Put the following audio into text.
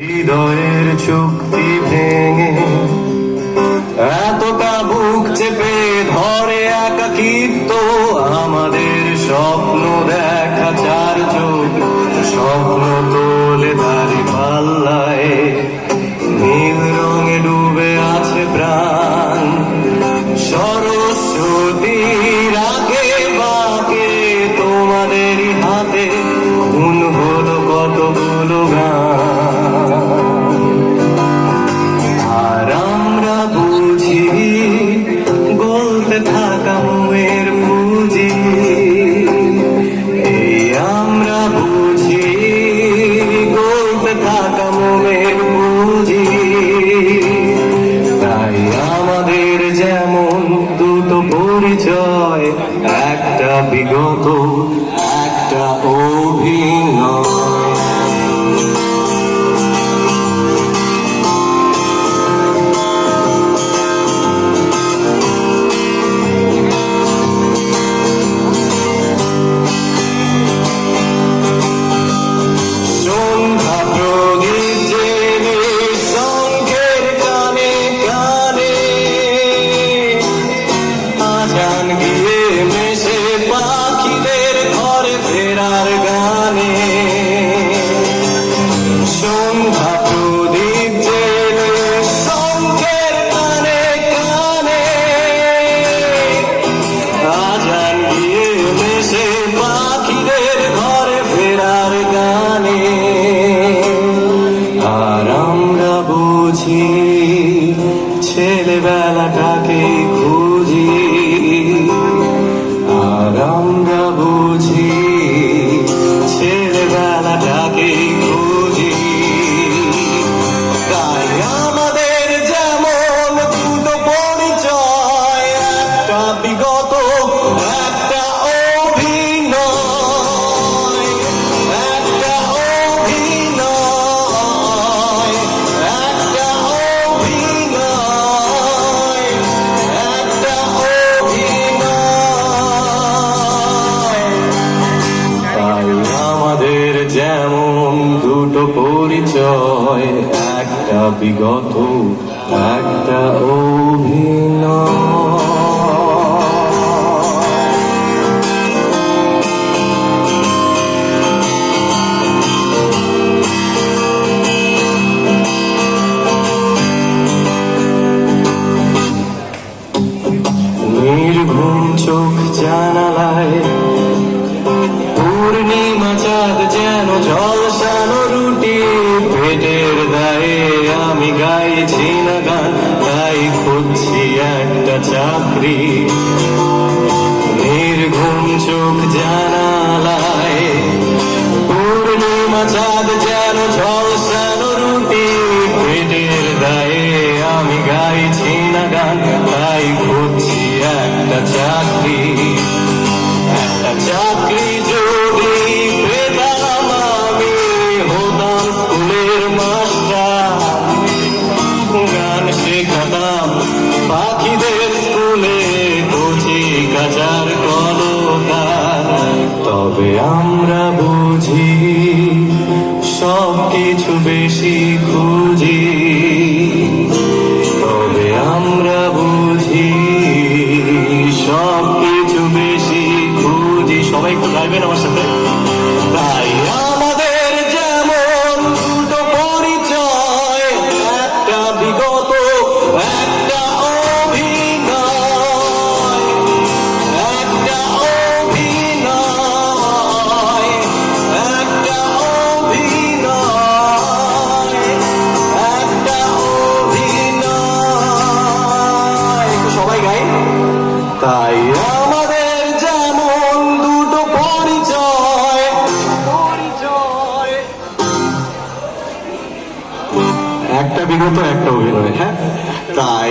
হৃদয়ের চুক্তি ভেঙে এতটা বুক চেপে ধরে একাকিত্ব, আমাদের স্বপ্ন দেখা চার চোখ, স্বপ্ন তোলে দাঁড়ি পাল্লায়। no ছেলেবেলাটাকে বিষয় একটা বিগত একটা অভিনয়। নির্ঘুম চোখ জানালায় পূর্ণিমা চাঁদ যেন জলসানো চাকরি। নির্ঘুম চোখ জানালায়। পূর্ণিমা চাঁদ যেন ঝড় বিগত একটা অভিনয় হ্যাঁ? তাই